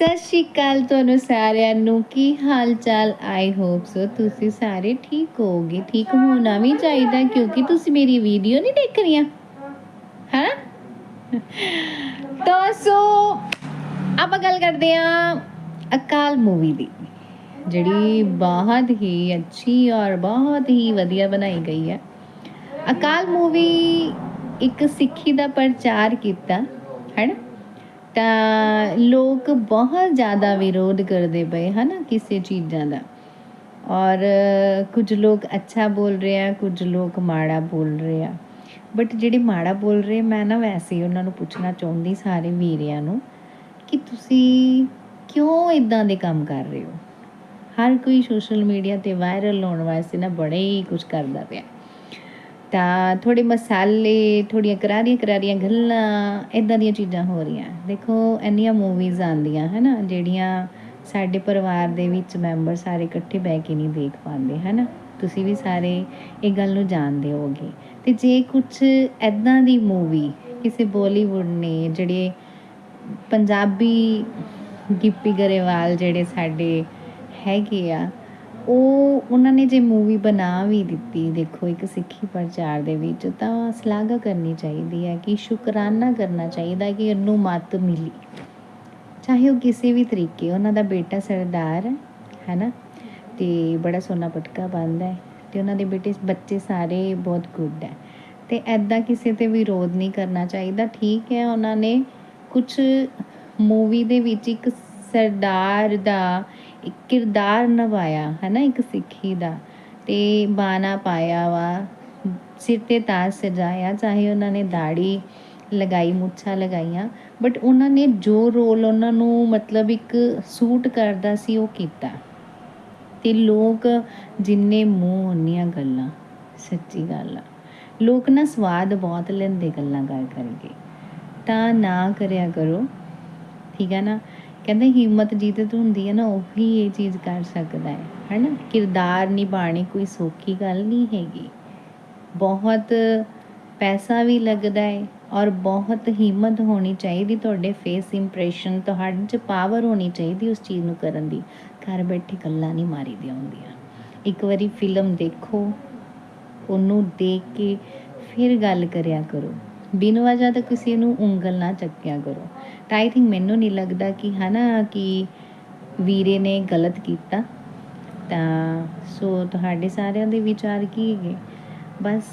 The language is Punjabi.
ਸਤਿ ਸ਼੍ਰੀ ਅਕਾਲ ਤੁਹਾਨੂੰ ਸਾਰਿਆਂ ਨੂੰ। ਕੀ ਹਾਲ ਚਾਲ ਆਈ ਹੋਪ ਸੋ ਤੁਸੀਂ ਸਾਰੇ ਠੀਕ ਹੋਗੇ ਠੀਕ ਹੋਣਾ ਵੀ ਚਾਹੀਦਾ ਕਿਉਂਕਿ ਤੁਸੀਂ ਮੇਰੀ ਵੀਡੀਓ ਨਹੀਂ ਦੇਖ ਰਹੀਆਂ। ਹੈ? ਤਾਂ ਸੋ, ਆਪਾਂ ਗੱਲ ਕਰਦੇ ਆਂ ਅਕਾਲ ਮੂਵੀ ਦੀ। ਜਿਹੜੀ ਬਹੁਤ ਹੀ ਅੱਛੀ ਔਰ ਬਹੁਤ ਹੀ ਵਧੀਆ ਬਣਾਈ ਗਈ ਹੈ। ਅਕਾਲ ਮੂਵੀ ਇੱਕ ਸਿੱਖੀ ਦਾ ਪ੍ਰਚਾਰ ਕੀਤਾ ਹੈਨਾ ਤਾਂ ਲੋਕ ਬਹੁਤ ਜ਼ਿਆਦਾ ਵਿਰੋਧ ਕਰਦੇ ਪਏ, ਹਨ, ਕਿਸੇ ਚੀਜ਼ਾਂ ਦਾ। ਔਰ ਕੁਝ ਲੋਕ ਅੱਛਾ ਬੋਲ ਰਹੇ ਆ, ਕੁਝ ਲੋਕ ਮਾੜਾ ਬੋਲ ਰਹੇ ਆ। ਬਟ ਜਿਹੜੇ ਮਾੜਾ ਬੋਲ ਰਹੇ, ਮੈਂ ਨਾ ਵੈਸੇ ਹੀ ਉਹਨਾਂ ਨੂੰ ਪੁੱਛਣਾ ਚਾਹੁੰਦੀ ਸਾਰੇ ਵੀਰਿਆਂ ਨੂੰ ਕਿ ਤੁਸੀਂ ਕਿਉਂ ਇਦਾਂ ਦੇ ਕੰਮ ਕਰ ਰਹੇ ਹੋ? ਹਰ ਕੋਈ ਸੋਸ਼ਲ ਮੀਡੀਆ ਤੇ ਵਾਇਰਲ ਹੋਣ ਵਾਸਤੇ ਨਾ ਬੜੇ ਹੀ ਕੁਝ ਕਰਦਾ ਪਿਆ। ਤਾਂ ਥੋੜੇ ਮਸਾਲੇ ਥੋੜੀਆਂ ਕਰਾਰੀਆਂ ਕਰਾਰੀਆਂ ਗੱਲਾਂ ਇਦਾਂ ਦੀਆਂ ਚੀਜ਼ਾਂ ਹੋ ਰਹੀਆਂ। ਦੇਖੋ, ਇੰਨੀਆਂ ਮੂਵੀਜ਼ ਆਉਂਦੀਆਂ, ਹਨਾ, ਜਿਹੜੀਆਂ ਸਾਡੇ ਪਰਿਵਾਰ ਦੇ ਵਿੱਚ ਮੈਂਬਰ ਸਾਰੇ ਇਕੱਠੇ ਬਹਿ ਕੇ ਨਹੀਂ ਦੇਖ ਪਾਉਂਦੇ, ਹਨਾ। ਤੁਸੀਂ ਵੀ ਸਾਰੇ ਇਹ ਗੱਲ ਨੂੰ ਜਾਣਦੇ ਹੋਗੇ ਤੇ ਜੇ ਕੁਝ ਐਦਾਂ ਦੀ ਮੂਵੀ ਕਿਸੇ ਬਾਲੀਵੁੱਡ ਨੇ, ਜਿਹੜੇ ਪੰਜਾਬੀ ਗਿੱਪੀ ਗਰੇਵਾਲ ਜਿਹੜੇ ਸਾਡੇ ਹੈਗੇ ਆ ਉਹ, ਉਹਨਾਂ ਨੇ ਜੇ ਮੂਵੀ ਬਣਾ ਵੀ ਦਿੱਤੀ, ਦੇਖੋ, ਇੱਕ ਸਿੱਖੀ ਪ੍ਰਚਾਰ ਦੇ ਵਿੱਚ, ਤਾਂ ਸ਼ਲਾਘਾ ਕਰਨੀ ਚਾਹੀਦੀ ਹੈ ਕਿ ਸ਼ੁਕਰਾਨਾ ਕਰਨਾ ਚਾਹੀਦਾ ਕਿ ਇਹਨੂੰ ਮੱਤ ਮਿਲੀ। ਚਾਹੇ ਉਹ ਕਿਸੇ ਵੀ ਤਰੀਕੇ, ਉਹਨਾਂ ਦਾ ਬੇਟਾ ਸਰਦਾਰ ਹੈ, ਹੈਨਾ? ਤੇ ਬੜਾ ਸੋਨਾ ਪਟਕਾ ਬੰਦਾ ਹੈ, ਤੇ ਉਹਨਾਂ ਦੇ ਬੇਟੇ, ਬੱਚੇ ਸਾਰੇ ਬਹੁਤ ਗੁੱਡ ਹੈ। ਤੇ ਐਦਾਂ ਕਿਸੇ ਤੇ ਵਿਰੋਧ ਨਹੀਂ ਕਰਨਾ ਚਾਹੀਦਾ, ਠੀਕ ਹੈ, ਉਹਨਾਂ ਨੇ ਕੁਝ ਮੂਵੀ ਦੇ ਵਿੱਚ ਇੱਕ ਸਰਦਾਰ ਦਾ ਇੱਕ ਕਿਰਦਾਰ ਨਿਭਾਇਆ ਹੈ ਨਾ ਇੱਕ ਸਿੱਖੀ ਦਾ। ਤੇ ਬਾਣਾ ਪਾਇਆ ਵਾ, ਸਿਰ ਤੇ ਤਾਜ ਸਜਾਇਆ, ਚਾਹੇ ਉਹਨਾਂ ਨੇ ਦਾੜੀ ਲਗਾਈ, ਮੁੱਛਾਂ ਲਗਾਈਆਂ ਬਟ ਉਹਨਾਂ ਨੇ ਜੋ ਰੋਲ ਉਹਨਾਂ ਨੂੰ ਮਤਲਬ ਇੱਕ ਸੂਟ ਕਰਦਾ ਸੀ, ਉਹ ਕੀਤਾ। ਤੇ ਲੋਕ ਜਿੰਨੇ ਮੂੰਹ ਹੁੰਨੀਆਂ ਗੱਲਾਂ, ਸੱਚੀ ਗੱਲ ਆ। ਲੋਕ ਨਾ ਸਵਾਦ ਬਹੁਤ ਲੈਂਦੇ ਗੱਲਾਂ ਕਰ ਕਰਕੇ ਤਾਂ ਨਾ ਕਰਿਆ ਕਰੋ, ਠੀਕ ਹੈ ਨਾ? ਕਹਿੰਦੇ ਹਿੰਮਤ ਜਿਹਦੇ ਤੋਂ ਹੁੰਦੀ ਹੈ ਨਾ, ਉਹੀ ਇਹ ਚੀਜ਼ ਕਰ ਸਕਦਾ ਹੈ, ਹੈਨਾ? ਕਿਰਦਾਰ ਨਿਭਾਣੀ ਕੋਈ ਸੌਖੀ ਗੱਲ ਨਹੀਂ ਹੈਗੀ। ਬਹੁਤ ਪੈਸਾ ਵੀ ਲੱਗਦਾ ਹੈ ਔਰ ਬਹੁਤ ਹਿੰਮਤ ਹੋਣੀ ਚਾਹੀਦੀ ਤੁਹਾਡੇ ਫੇਸ ਇੰਪ੍ਰੈਸ਼ਨ ਤੁਹਾਡੇ 'ਚ ਪਾਵਰ ਹੋਣੀ ਚਾਹੀਦੀ ਉਸ ਚੀਜ਼ ਨੂੰ ਕਰਨ ਦੀ। ਘਰ ਬੈਠੇ ਗੱਲਾਂ ਨਹੀਂ ਮਾਰੀ ਦੀਆਂ ਹੁੰਦੀਆਂ। ਇੱਕ ਵਾਰੀ ਫਿਲਮ ਦੇਖੋ, ਉਹਨੂੰ ਦੇਖ ਕੇ ਫਿਰ ਗੱਲ ਕਰਿਆ ਕਰੋ। ਬਿਨ ਵਜ੍ਹਾ ਤਾਂ ਕਿਸੇ ਨੂੰ ਉਂਗਲ ਨਾ ਚੱਕਿਆ ਕਰੋ। ਤਾਂ ਆਈ ਥਿੰਕ ਮੈਨੂੰ ਨਹੀਂ ਲੱਗਦਾ ਕਿ ਹਨਾ ਕਿ ਵੀਰੇ ਨੇ ਗਲਤ ਕੀਤਾ। ਤਾਂ ਸੋ ਤੁਹਾਡੇ ਸਾਰਿਆਂ ਦੇ ਵਿਚਾਰ ਕੀ ਹੈਗੇ? ਬਸ